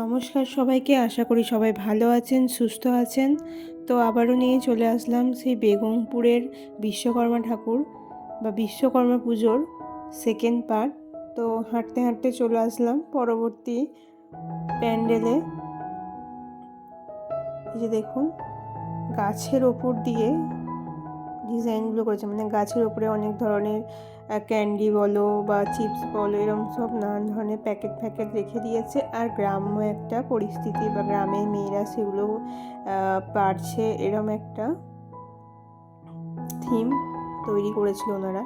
নমস্কার সবাইকে, আশা করি সবাই ভালো আছেন, সুস্থ আছেন। তো আবারও নিয়ে চলে আসলাম সেই বেগমপুরের বিশ্বকর্মা ঠাকুর বা বিশ্বকর্মা পুজোর সেকেন্ড পার্ট তো হাঁটতে হাঁটতে চলে আসলাম পরবর্তী প্যান্ডেলে। যে দেখুন, গাছের ওপর দিয়ে ডিজাইনগুলো করেছে। মানে গাছের ওপরে অনেক ধরনের ক্যান্ডি বলো বা চিপস বলো এরকম সব নানান ধরনের প্যাকেট প্যাকেট রেখে দিয়েছে। আর গ্রাম্য একটা পরিস্থিতি বা গ্রামের মেয়েরা সেগুলো পারছে এরম একটা থিম তৈরি করেছিল ওনারা।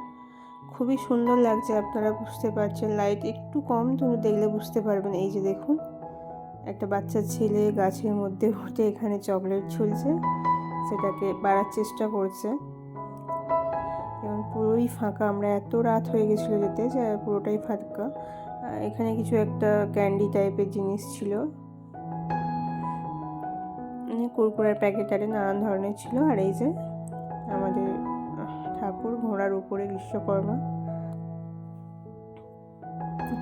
খুবই সুন্দর লাগছে, আপনারা বুঝতে পারছেন। লাইট একটু কম তুমি দেখলে বুঝতে পারবেন। এই যে দেখুন, একটা বাচ্চা ছেলে গাছের মধ্যে উঠে এখানে চকলেট ঝুলছে সেটাকে বাড়ার চেষ্টা করছে। পুরোই ফাঁকা। আমরা এত রাত হয়ে গেছিল যেতে যে পুরোটাই ফাঁকা। এখানে কিছু একটা ক্যান্ডি টাইপের জিনিস ছিল। মানে কুরকুরার প্যাকেট আরে নানান ধরনের ছিল। আর এই যে আমাদের ঠাকুর ঘোড়ার উপরে বিশ্বকর্মা।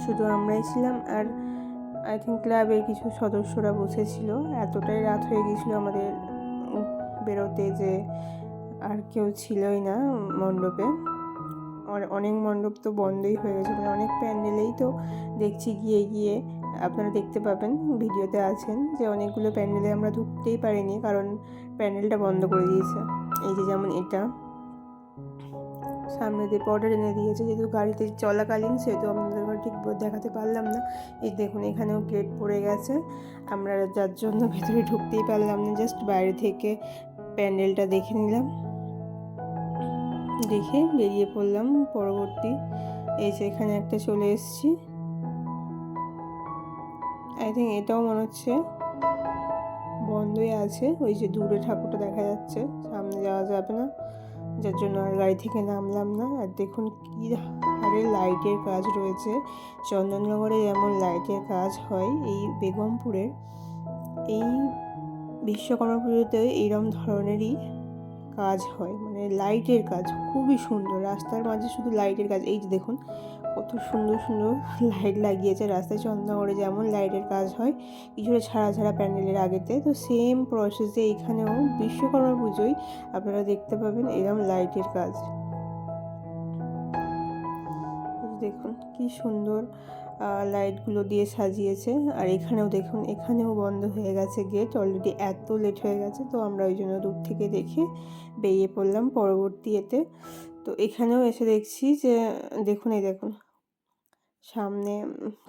শুধু আমরাই ছিলাম আর আই থিঙ্ক ক্লাবের কিছু সদস্যরা বসেছিল। এতটাই রাত হয়ে গেছিল আমাদের বেরোতে যে আর কেউ ছিলই না মণ্ডপে। আর অনেক মণ্ডপ তো বন্ধই হয়ে গেছে মানে অনেক প্যান্ডেলেই তো দেখছি গিয়ে গিয়ে। আপনারা দেখতে পাবেন, ভিডিওতে আছেন যে অনেকগুলো প্যান্ডেলে আমরা ঢুকতেই পারিনি কারণ প্যান্ডেলটা বন্ধ করে দিয়েছে। এই যে যেমন এটা। সামনে দিয়ে পর্ডার এনে দিয়েছে, যেহেতু গাড়িতে চলাকালীন সেহেতু আপনাদের ঠিক দেখাতে পারলাম না। এই দেখুন, এখানেও গেট পড়ে গেছে। আমরা যার জন্য ভেতরে ঢুকতেই পারলাম না জাস্ট বাইরে থেকে প্যান্ডেলটা দেখে নিলাম। দেখে বেরিয়ে পড়লাম পরবর্তী। এই যে এখানে একটা চলে এসেছি। আই থিঙ্ক এটাও মনে হচ্ছে বন্ধই আছে। ওই যে দূরে ঠাকুরটা দেখা যাচ্ছে, সামনে যাওয়া যাবে না। যার জন্য আর গাড়ি থেকে নামলাম না। আর দেখুন কী হারে লাইটের কাজ রয়েছে। চন্দননগরে যেমন লাইটের কাজ হয়, এই বেগমপুরের, এই বিশ্বকর্মা পুজোতে এইরকম ধরনেরই কাজ হয় মানে লাইটের কাজ খুবই সুন্দর। রাস্তার মাঝে শুধু লাইটের কাজ, এই যে দেখুন, কত সুন্দর সুন্দর লাইট লাগিয়েছে রাস্তায় চন্দননগরে যেমন লাইটের কাজ হয়, কিছুটা ছাড়া ছাড়া প্যান্ডেলের আগেতে। তো সেম প্রসেসে এখানেও বিশ্বকর্মা পুজোয় আপনারা দেখতে পাবেন এরম লাইটের কাজ। দেখুন, কি সুন্দর লাইটগুলো দিয়ে সাজিয়েছে। আর এখানেও দেখুন, এখানেও বন্ধ হয়ে গেছে গেট অলরেডি এত লেট হয়ে গেছে, তো আমরা ওই জন্য দূর থেকে দেখে বেরিয়ে পড়লাম পরবর্তী এতে। তো এখানেও এসে দেখছি যে, দেখুন এই দেখুন, সামনে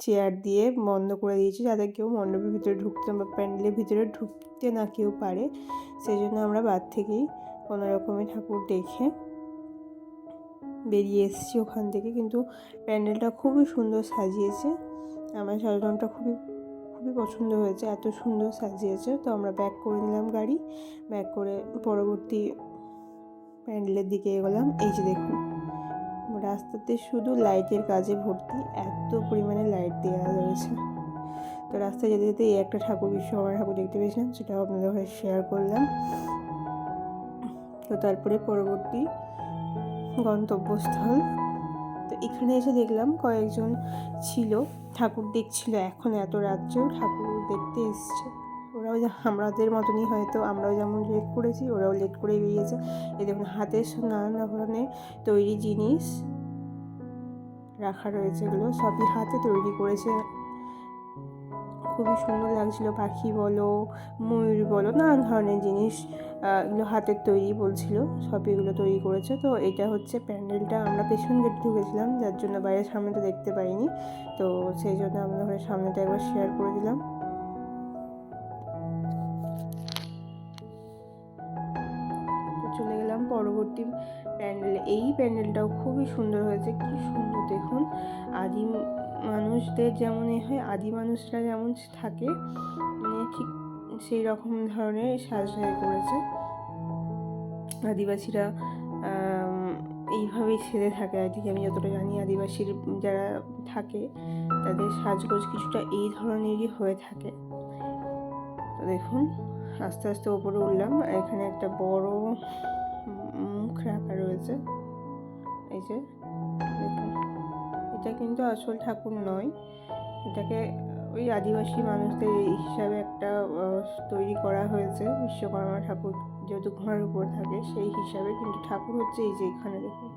চেয়ার দিয়ে বন্ধ করে দিয়েছি, যাতে কেউ মণ্ডপের ভিতরে ঢুকতে বা প্যান্ডেলের ভিতরে ঢুকতে না কেউ পারে। সেই জন্য আমরা বাদ থেকেই কোনো রকমের ঠাকুর দেখে বেরিয়ে এসেছি ওখান থেকে, কিন্তু প্যান্ডেলটা খুবই সুন্দর সাজিয়েছে। আমার সাজানোটা খুবই খুবই পছন্দ হয়েছে, এত সুন্দর সাজিয়েছে। তো আমরা ব্যাক করে নিলাম গাড়ি, ব্যাক করে পরবর্তী প্যান্ডেলের দিকে এগোলাম। এই যে দেখুন, রাস্তাতে শুধু লাইটের কাজে ভর্তি, এত পরিমাণে লাইট দেওয়া রয়েছে। তো রাস্তায় যেতে যেতে এই একটা ঠাকুর, বিশ্বকর্মা ঠাকুর দেখতে পেয়েছিলাম, সেটাও আপনাদের ঘরে শেয়ার করলাম। তো তারপরে পরবর্তী গন্তব্যস্থল। তো এখানে এসে দেখলাম কয়েকজন ছিল, ঠাকুর দেখছিল। এখন এত রাজ্যেও ঠাকুর দেখতে এসছে। ওরাও আমাদের মতনই হয়তো, আমরাও যেমন লেট করেছি, ওরাও লেট করে বেরিয়েছে। এ দেখুন হাতের নানান ধরনের তৈরি জিনিস রাখা রয়েছে এগুলো, সবই হাতে তৈরি করেছে। খুবই সুন্দর লাগছিল, পাখি বলো, ময়ূর বলো নানান ধরনের জিনিস এগুলো হাতের তৈরি বলছিল, সব এগুলো তৈরি করেছে। তো এটা হচ্ছে প্যান্ডেলটা আমরা পেছন গেট ঢুকেছিলাম, যার জন্য বাইরের সামনেটা দেখতে পাইনি। তো সেই জন্য আমরা ঘরের সামনেটা একবার শেয়ার করে দিলাম। চলে গেলাম পরবর্তী প্যান্ডেল। এই প্যান্ডেলটাও খুবই সুন্দর হয়েছে, কি সুন্দর দেখুন। আদিম মানুষদের যেমন এ হয়, আদি মানুষরা যেমন থাকে মানে ঠিক সেই রকম ধরনের সাজসাই করেছে। আদিবাসীরা এইভাবেই সেরে থাকে আর কি। আমি যতটা জানি আদিবাসীর যারা থাকে, তাদের সাজগোজ কিছুটা এই ধরনেরই হয়ে থাকে। তো দেখুন, আস্তে আস্তে ওপরে উঠলাম। এখানে একটা বড় মুখ রাখা রয়েছে। এই যে, দেখুন, এটা কিন্তু আসল ঠাকুর নয়। এটাকে ওই আদিবাসী মানুষদের এই হিসাবে একটা তৈরি করা হয়েছে বিশ্বকর্মা ঠাকুর। যেহেতু ঘোড়ার উপর থাকে, সেই হিসাবে কিন্তু ঠাকুর হচ্ছে এই যে এখানে দেখুন।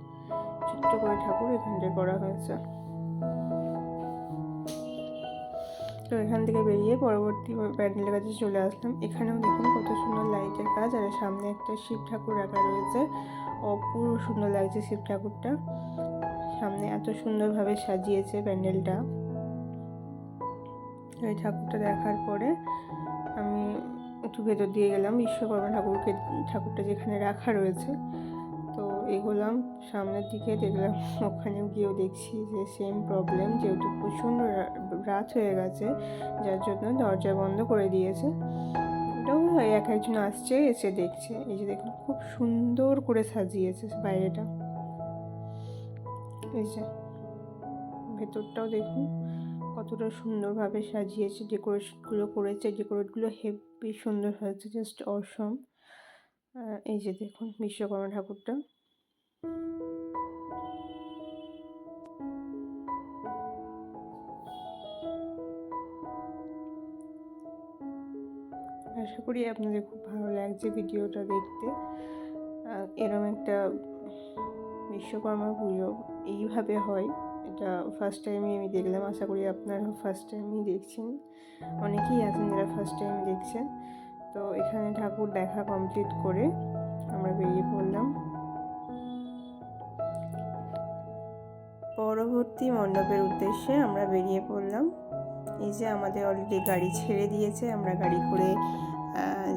ছোট্ট করে ঠাকুর এখানটায় করা হয়েছে। তো এখান থেকে বেরিয়ে পরবর্তী প্যান্ডেলের কাছে চলে আসলাম। এখানেও দেখুন কত সুন্দর লাইটের কাজ, আর সামনে একটা শিব ঠাকুর রাখা রয়েছে। অপূর্ব সুন্দর লাগছে শিব ঠাকুরটা। সামনে এত সুন্দরভাবে সাজিয়েছে প্যান্ডেলটা। এই ঠাকুরটা দেখার পরে আমি একটু ভেতর দিয়ে গেলাম। বিশ্বকর্মা ঠাকুরকে, ঠাকুরটা যেখানে রাখা রয়েছে। তো এগোলাম, সামনের দিকে দেখলাম ওখানেও গিয়েও দেখছি যে সেম প্রবলেম যেহেতু প্রচণ্ড রাত হয়ে গেছে, যার জন্য দরজা বন্ধ করে দিয়েছে। ওটাও এক একজন আসছে, এসে দেখছে। এই যে দেখুন, খুব সুন্দর করে সাজিয়েছে বাইরেটা। এই যে, ভেতরটাও দেখুন, কতটা সুন্দরভাবে সাজিয়েছে, ডেকোরেশনগুলো করেছে, ডেকোরেটগুলো হেভি সুন্দর হয়েছে জাস্ট অসম এই যে দেখুন বিশ্বকর্মা ঠাকুরটা। আশা করি আপনাদের খুব ভালো লাগছে ভিডিওটা দেখতে। এরম একটা বিশ্বকর্মা পুজো এইভাবে হয়। এটা ফার্স্ট টাইমই আমি দেখলাম, আশা করি আপনারাও ফার্স্ট টাইমই দেখছেন। অনেকেই আছেন যারা ফার্স্ট টাইম দেখছেন। তো এখানে ঠাকুর দেখা কমপ্লিট করে আমরা বেরিয়ে পড়লাম। পরবর্তী মণ্ডপের উদ্দেশ্যে আমরা বেরিয়ে পড়লাম। এই যে আমাদের অলরেডি গাড়ি ছেড়ে দিয়েছে, আমরা গাড়ি করে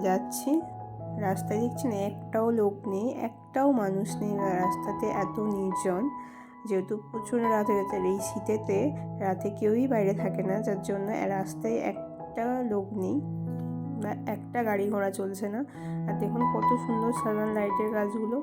যাচ্ছি। রাস্তায় দেখছেন একটাও লোক নেই, একটাও মানুষ নেই। রাস্তাতে এত নির্জন। যেহেতু প্রচুর রাত হয়ে গেছে এই শীতেতে রাতে কেউই বাইরে থাকে না, যার জন্য রাস্তায় একটা লোক নেই বা একটা গাড়ি ঘোড়া চলছে না। আর দেখুন কত সুন্দর সাজান লাইটের গাছগুলো।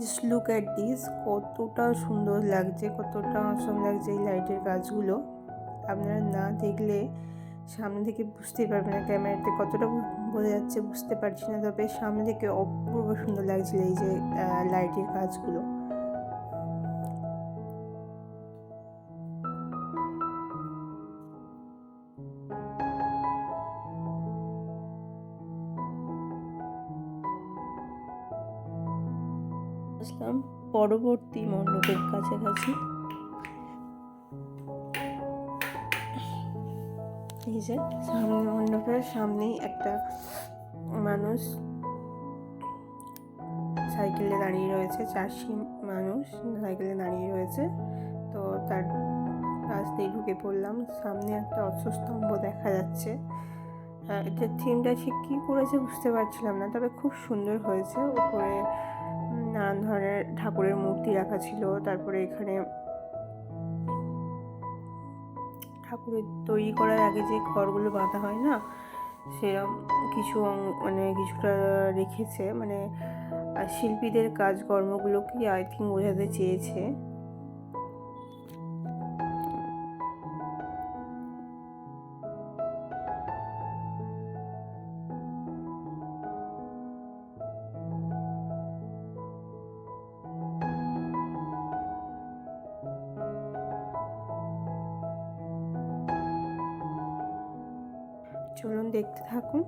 জাস্ট লুক অ্যাট দিস কতটা সুন্দর লাগছে, কতটা অসম লাগছে এই লাইটের কাজগুলো আপনারা না দেখলে সামনে থেকে বুঝতেই পারবেন না ক্যামেরাতে কতটা বোঝা যাচ্ছে, বুঝতে পারছি না। তবে সামনে থেকে অপূর্ব সুন্দর লাগছিল এই যে লাইটের কাজগুলো। আসলাম পরবর্তী মণ্ডপের কাছাকাছি। এই যে সামনে মণ্ডপের সামনেই একটা মানুষ সাইকেলে দাঁড়িয়ে রয়েছে চাষি মানুষ সাইকেলে দাঁড়িয়ে রয়েছে। তো তার কাছ দিয়ে ঢুকে পড়লাম। সামনে একটা অশ্বস্তম্ভ দেখা যাচ্ছে। আহ, এটার থিমটা ঠিক কী করেছে বুঝতে পারছিলাম না তবে খুব সুন্দর হয়েছে। উপরে নানান ধরনের ঠাকুরের মূর্তি রাখা ছিল। তারপরে এখানে ঠাকুরের তৈরি করার আগে যে ঘরগুলো বাঁধা হয় না সেরকম কিছু মানে কিছুটা রেখেছে। মানে শিল্পীদের কাজকর্মগুলোকে আই থিঙ্ক বোঝাতে চেয়েছে। চলুন দেখতে থাকুন।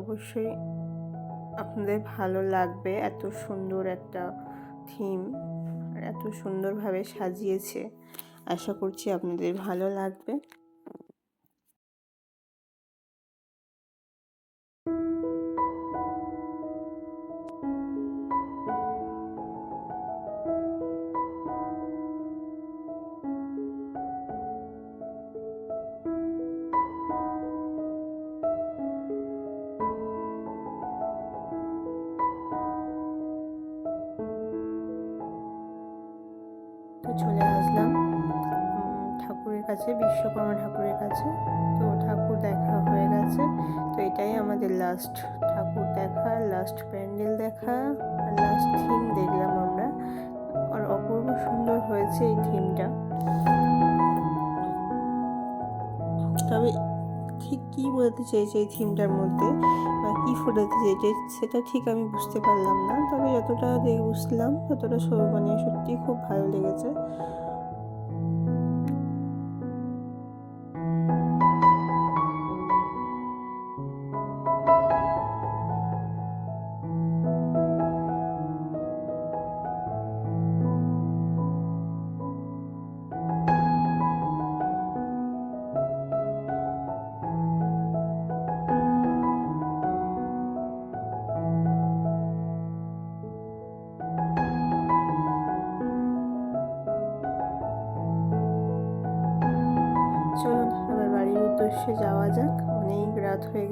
অবশ্যই আপনাদের ভালো লাগবে এত সুন্দর একটা থিম, আর এত সুন্দরভাবে সাজিয়েছে। আশা করছি আপনাদের ভালো লাগবে। কাছে বিশ্বকর্মা ঠাকুরের কাছে। তো ঠাকুর দেখা হয়ে গেছে। তো এটাই আমাদের লাস্ট ঠাকুর দেখা লাস্ট প্যান্ডেল দেখা, আর লাস্ট থিম দেখলাম আমরা। আর অপূর্ব সুন্দর হয়েছে এই থিমটা তবে ঠিক কী বোঝাতে চেয়েছে এই থিমটার মধ্যে? বা কী ফোটাতে চেয়েছে সেটা ঠিক আমি বুঝতে পারলাম না। তবে যতটা দেখে বুঝলাম, ততটা মানে সত্যিই খুব ভালো লেগেছে।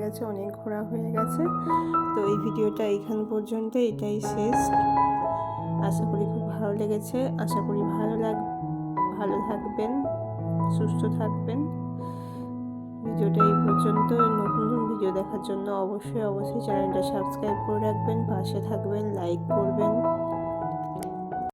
গেছে, অনেক ঘোরা হয়ে গেছে। তো এই ভিডিওটা এইখান পর্যন্ত, এটাই শেষ। আশা করি খুব ভালো লেগেছে। আশা করি ভালো লাগ, ভালো থাকবেন, সুস্থ থাকবেন। ভিডিওটা এই পর্যন্ত। নতুন নতুন ভিডিও দেখার জন্য অবশ্যই অবশ্যই চ্যানেলটা সাবস্ক্রাইব করে রাখবেন, পাশে থাকবেন, লাইক করবেন।